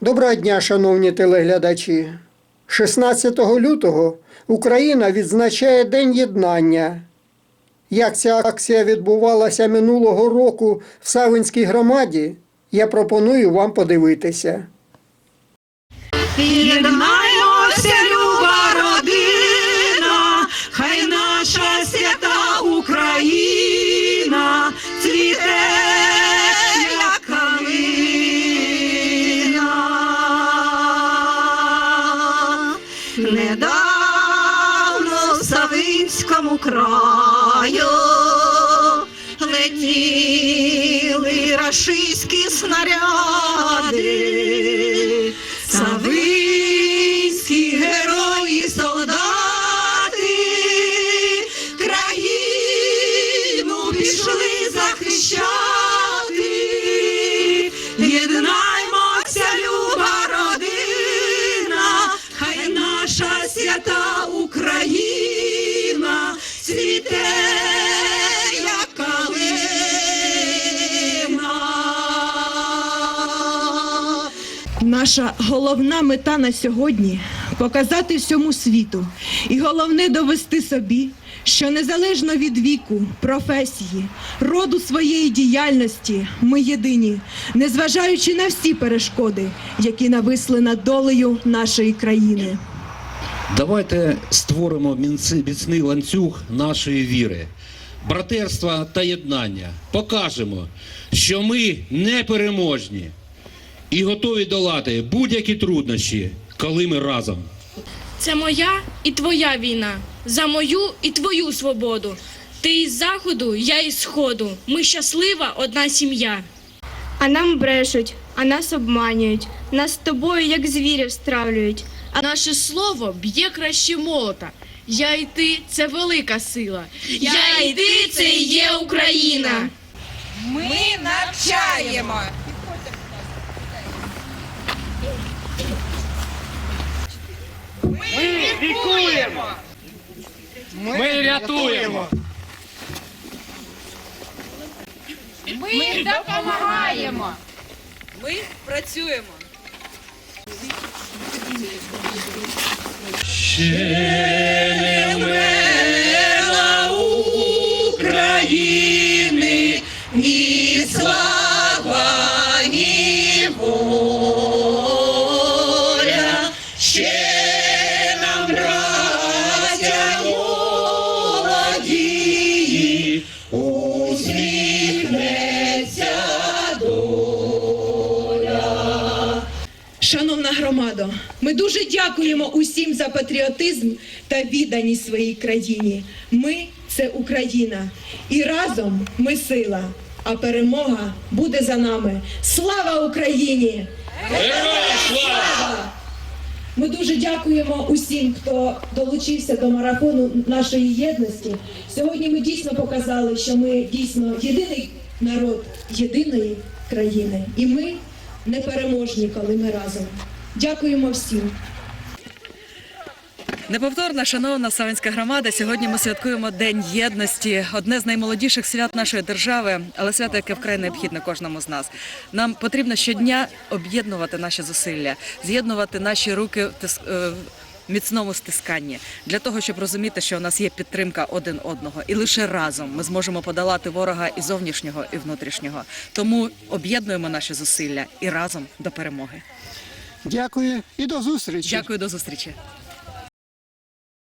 Доброго дня, шановні телеглядачі. 16 лютого Україна відзначає День єднання. Як ця акція відбувалася минулого року в Савинській громаді, я пропоную вам подивитися. Єднаємося, люба Савинському краю летіли рашистські снаряди. Наша головна мета на сьогодні показати всьому світу, і головне довести собі, що незалежно від віку, професії, роду своєї діяльності, ми єдині, незважаючи на всі перешкоди, які нависли над долею нашої країни. Давайте створимо міцний ланцюг нашої віри, братерства та єднання. Покажемо, що ми непереможні і готові долати будь-які труднощі, коли ми разом. Це моя і твоя війна, за мою і твою свободу. Ти із заходу, я із сходу. Ми щаслива одна сім'я. А нам брешуть, а нас обманюють, нас з тобою, як звірів, стравлюють. А наше слово б'є краще молота. Я і ти це велика сила. Я і ти це і є Україна. Ми навчаємо. Ми лікуємо. Ми рятуємо. Ми допомагаємо. Ми працюємо. України громадо, ми дуже дякуємо усім за патріотизм та відданість своїй країні. Ми це Україна, і разом ми сила. А перемога буде за нами. Слава Україні! Ми дуже дякуємо усім, хто долучився до марафону нашої єдності. Сьогодні ми дійсно показали, що ми дійсно єдиний народ єдиної країни, і ми непереможні, коли ми разом. Дякуємо всім. Неповторна, шановна Савинська громада. Сьогодні ми святкуємо День єдності, одне з наймолодіших свят нашої держави, але свято, яке вкрай необхідне кожному з нас. Нам потрібно щодня об'єднувати наші зусилля, з'єднувати наші руки в е, міцному стисканні для того, щоб розуміти, що у нас є підтримка один одного, і лише разом ми зможемо подолати ворога і зовнішнього, і внутрішнього. Тому об'єднуємо наші зусилля і разом до перемоги. Дякую і до зустрічі. Дякую до зустрічі.